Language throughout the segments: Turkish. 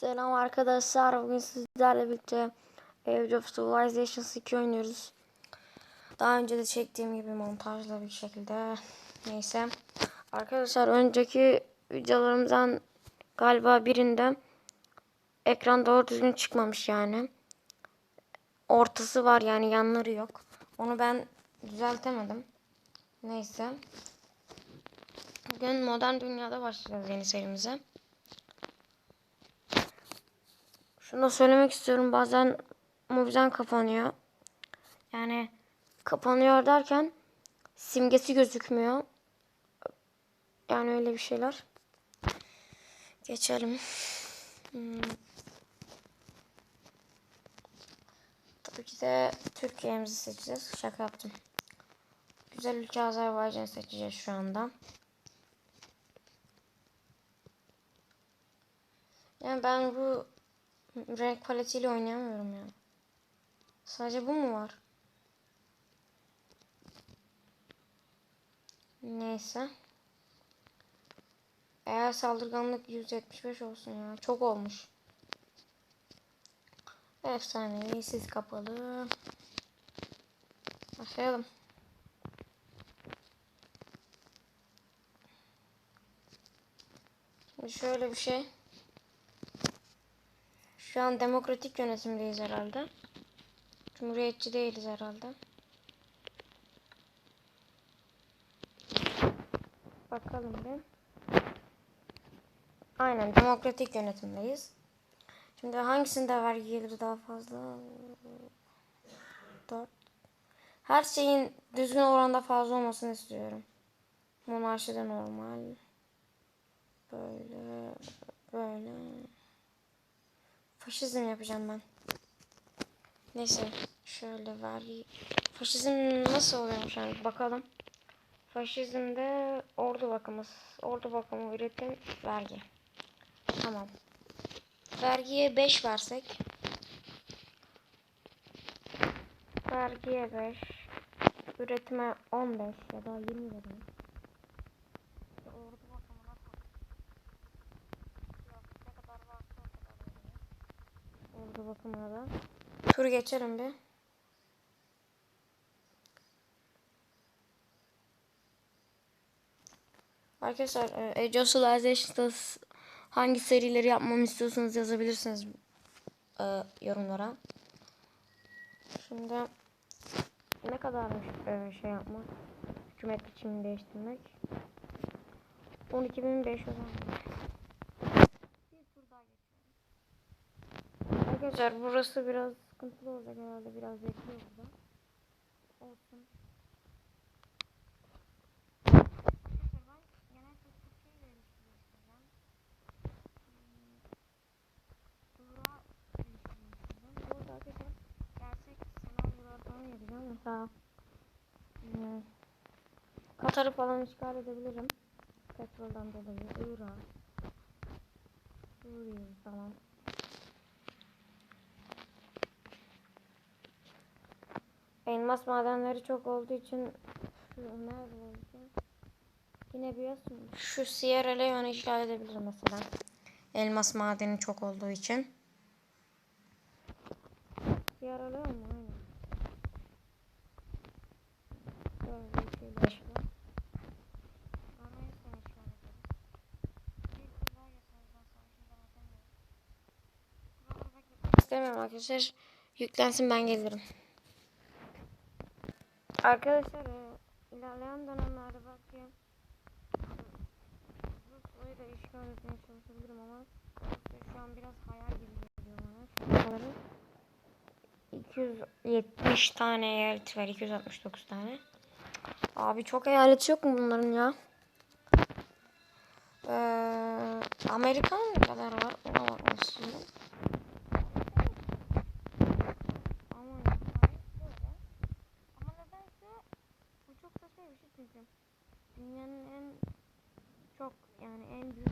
Selam arkadaşlar. Bugün sizlerle birlikte Age of Civilization 2 oynuyoruz. Daha önce de çektiğim gibi montajla bir şekilde. Neyse. Arkadaşlar önceki videolarımızdan galiba birinde ekran doğru düzgün çıkmamış yani. Ortası var yani yanları yok. Onu ben düzeltemedim. Neyse. Bugün modern dünyada başlayacağız yeni serimize. Şunu da söylemek istiyorum. Bazen Mobizen kapanıyor. Yani kapanıyor derken simgesi gözükmüyor. Yani öyle bir şeyler. Geçelim. Hmm. Tabii ki de Türkiye'mizi seçeceğiz. Şaka yaptım. Güzel ülke Azerbaycan seçeceğiz şu anda. Yani ben bu renk paletiyle oynayamıyorum ya. Sadece bu mu var? Neyse. Eğer saldırganlık 175 olsun ya. Çok olmuş. Efsanevi siz kapalı. Başlayalım. Şimdi şöyle bir şey. Şu an demokratik yönetimdeyiz herhalde. Cumhuriyetçi değiliz herhalde. Bakalım bir. Aynen demokratik yönetimdeyiz. Şimdi hangisinde vergi gelir daha fazla? 4. Her şeyin düzgün oranda fazla olmasını istiyorum. Monarşide normal. Böyle böyle. Faşizm yapacağım ben. Neyse şöyle vergi. Faşizm nasıl oluyormuş yani bakalım. Faşizmde ordu bakımı, ordu bakımı üretim vergi. Tamam. Vergiye 5 versek. Vergiye 5. Üretime 15 ya da 20 verelim. Ordu bakımına ne kadar varsa o kadar verelim. Ordu bakımına da. Tur geçelim bir. Arkadaşlar e, Age of Civilization'da hangi serileri yapmamı istiyorsanız yazabilirsiniz e, yorumlara. Şimdi ne kadarmış e, şey yapmak? Hükümet biçimini değiştirmek. 12.500 Bir tur daha geçelim. Arkadaşlar burası biraz sıkıntılı olacak herhalde biraz bekliyor burada. Olsun. Mesela hmm, Katar'ı falan işgal edebilirim. Petroldan dolayı. Irak. Suriye falan. Elmas madenleri çok olduğu için? Yine bir Şu Sierra Leone'u işgal edebilirim mesela. Elmas madeni çok olduğu için. Sierra Leone mu? Aynen. Böyle şeyler istemiyorum arkadaşlar. Yüklensin ben gelirim. Arkadaşlar e, ilerleyen dönemlerde belki Rusya'yı da işgal etmeye çalışabilirim ama şu an biraz hayal gibi geliyor bana. Sanırım 270 tane eyalet var. 269 tane. Abi çok eyalet yok mu bunların ya? Ee, Amerika'nın ne kadar var? Ona bakmak. Aman ya, böyle. Ama nedense bu çok çünkü dünyanın en çok yani en büyük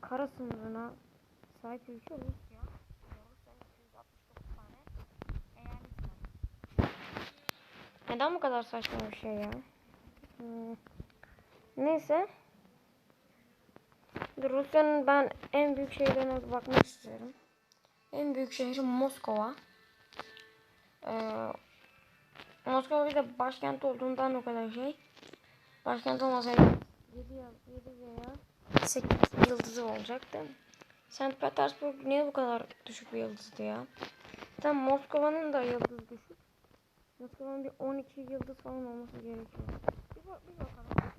kara sınırına sahip ülke Rusya. Rusya'nın 269 tane eyalet var. Neden bu kadar saçma bir şey ya? Hmm. Neyse. Rusya'nın ben en büyük şehirlerine bir bakmak istiyorum. En büyük şehri Moskova. Ee, Moskova bir de başkent olduğundan o kadar şey. Başkent olmasaydı 7, 7 veya 8 yıldızı olacaktı. St. Petersburg niye bu kadar düşük bir yıldızdı ya? Tam Moskova'nın da yıldız düşük. Moskova'nın bir 12 yıldız falan olması gerekiyor. Bir, bak, bir bakalım.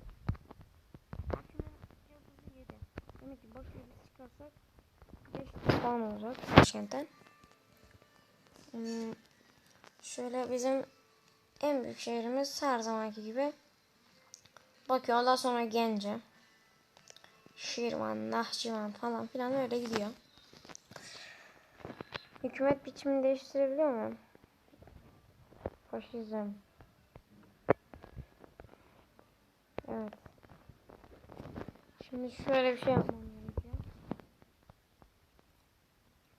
Bakü'nün yıldızı 7. Demek ki Bakü'yü biz çıkarsak 5 falan olacak başkentten. Hmm, şöyle bizim en büyük şehrimiz her zamanki gibi Bakü ondan sonra Gence. Şirvan, Nahçıvan falan filan öyle gidiyor. Hükümet biçimini değiştirebiliyor mu? Faşizm. Evet. Şimdi şöyle bir şey yapmam gerekiyor.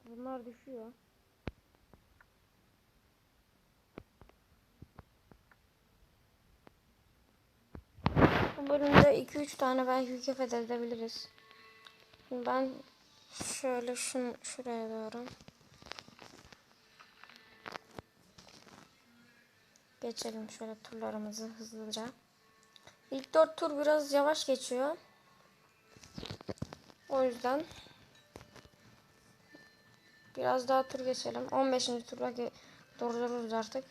Bunlar düşüyor. Bu bölümde 2-3 tane belki ülke fethedebiliriz. Şimdi ben şöyle şun şuraya doğru geçelim şöyle turlarımızı hızlıca. İlk 4 tur biraz yavaş geçiyor. O yüzden biraz daha tur geçelim. 15. tura ge- durdururuz artık.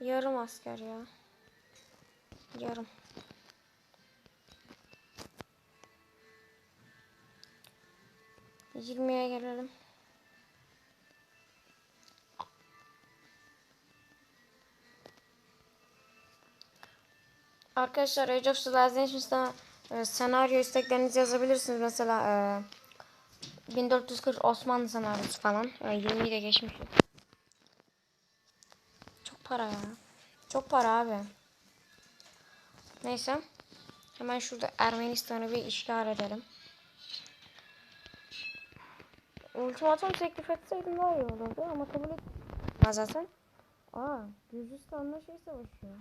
Yarım asker ya. Yarım. Yirmiye gelelim. Arkadaşlar Age of Civilizations'da e, senaryo isteklerinizi yazabilirsiniz. Mesela e, 1440 Osmanlı senaryosu falan. E, 20'yi de geçmiş. Çok para ya. Çok para abi. Neyse. Hemen şurada Ermenistan'ı bir işgal edelim. Ultimatum teklif etseydim daha iyi olurdu ama kabul etmez zaten. Aa, Gürcistan'la şey savaşıyor.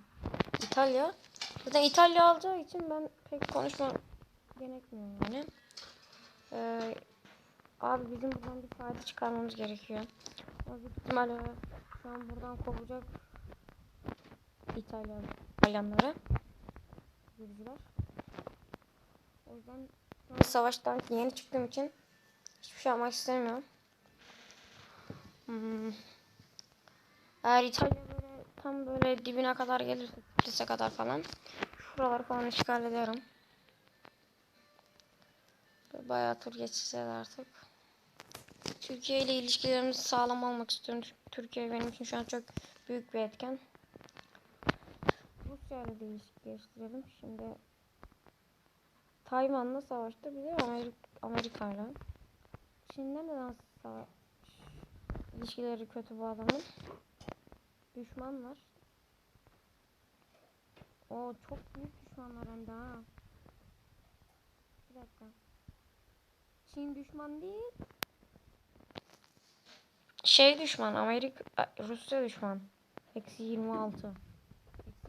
İtalya. Zaten İtalya alacağı için ben pek konuşma gerekmiyor yani. Ee, abi bizim buradan bir fayda çıkarmamız gerekiyor. Ama büyük ihtimalle şu an buradan kovacak İtalyan, İtalyanları. Gürcüler. O yüzden an savaştan yeni çıktığım için hiçbir şey yapmak istemiyorum. Hmm. Eğer İtalya böyle tam böyle dibine kadar gelirse, Tiflis'e kadar falan şuraları falan işgal ederim. Bayağı tur geçeceğiz artık. Türkiye ile ilişkilerimizi sağlam olmak istiyorum. Türkiye benim için şu an çok büyük bir etken. Rusya ile de ilişki geliştirelim. Şimdi Tayvan'la savaştı bir de Amerika, Amerika ile. Çin'le neden savaş? İlişkileri kötü bu adamın. Düşman. O çok büyük düşmanlar hem de ha. Bir dakika. Çin düşman değil. Şey düşman, Amerika, Rusya düşman. Eksi 26.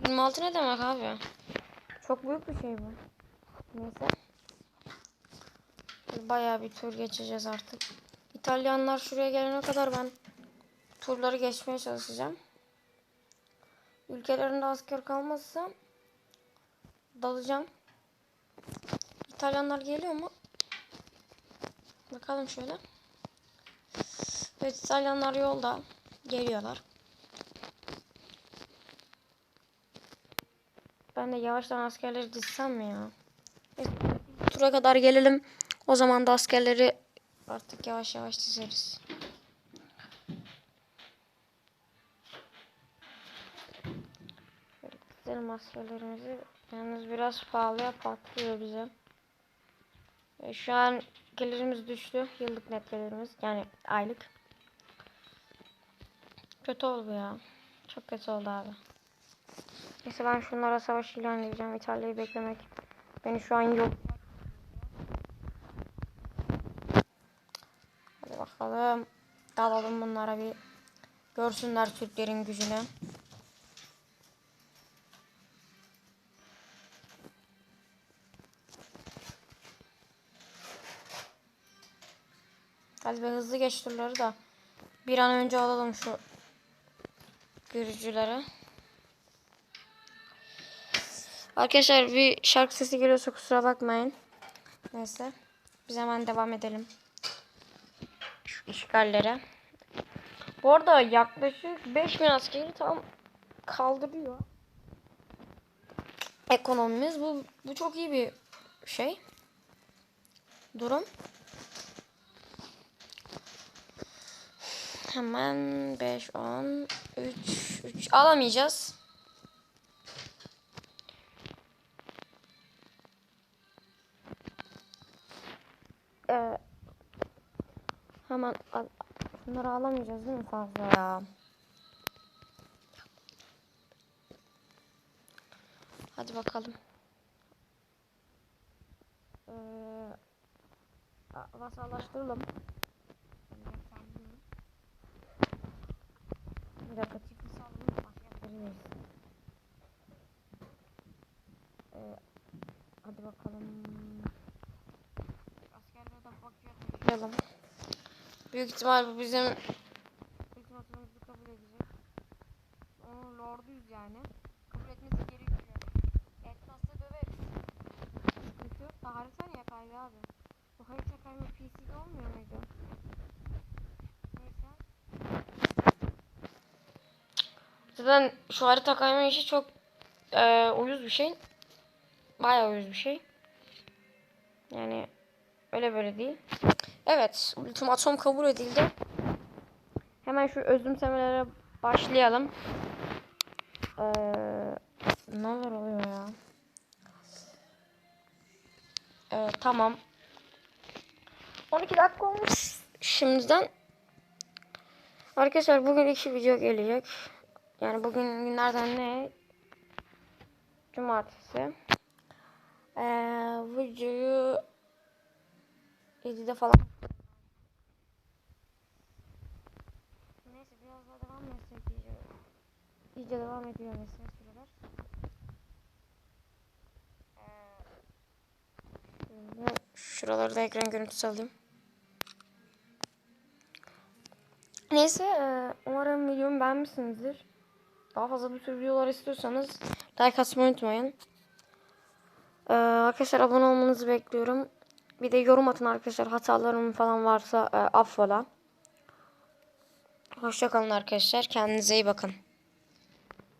Eksi 26 ne demek abi? Çok büyük bir şey bu. Neyse. Bayağı bir tur geçeceğiz artık. İtalyanlar şuraya gelene kadar ben turları geçmeye çalışacağım. Ülkelerinde asker kalmazsa dalacağım. İtalyanlar geliyor mu? Bakalım şöyle. Evet İtalyanlar yolda geliyorlar. Ben de yavaştan askerleri dizsem mi ya? Tura kadar gelelim. O zaman da askerleri artık yavaş yavaş dizeriz. Dizelim askerlerimizi. Yalnız biraz pahalıya patlıyor bize. E, şu an gelirimiz düştü. Yıllık net gelirimiz. Yani aylık. Kötü oldu ya. Çok kötü oldu abi. Neyse ben şunlara savaş ilan edeceğim. İtalya'yı beklemek beni şu an yok. Hadi bakalım. Dalalım bunlara bir. Görsünler Türklerin gücünü. Hadi be hızlı geç turları da. Bir an önce alalım şu görücüleri. Arkadaşlar bir şarkı sesi geliyorsa kusura bakmayın. Neyse. Biz hemen devam edelim. Şu işgallere. Bu arada yaklaşık 5000 askeri tam kaldırıyor. Ekonomimiz bu bu çok iyi bir şey. Durum. Hemen 5 10 3 3 alamayacağız. Ee, hemen al, bunları alamayacağız değil mi fazla ya? Hadi bakalım. Ee, vasallaştıralım. Bir dakika çiftli saldım başka veririz. Ee, hadi bakalım. Askerlerden Taşıyalım. Büyük ihtimal bu bizim ultimatumuzu kabul edecek. Onun lorduyuz yani. Kabul etmesi gerekiyor. Etmezse döveriz. Sıkıntı yok da harita niye kaydı abi? Bu harita kayma PC'de olmuyor muydu? Neyse. Zaten şu harita kayma işi çok eee uyuz bir şey. Bayağı uyuz bir şey. Yani öyle böyle değil. Evet, ultimatom kabul edildi. Hemen şu özümsemelere başlayalım. Ee, neler oluyor ya? Evet, tamam. 12 dakika olmuş şimdiden. Arkadaşlar bugün iki video gelecek. Yani bugün günlerden ne? Cumartesi. Ee, videoyu 7'de falan. Neyse biraz daha devam etsek iyice. İyice devam ediyor mesela süreler. Ee, şöyle şuraları da ekran görüntüsü alayım. Neyse e, umarım videomu beğenmişsinizdir. Daha fazla bu tür videolar istiyorsanız like atmayı unutmayın. Ee, arkadaşlar abone olmanızı bekliyorum. Bir de yorum atın arkadaşlar. Hatalarım falan varsa e, affola. Hoşçakalın arkadaşlar. Kendinize iyi bakın.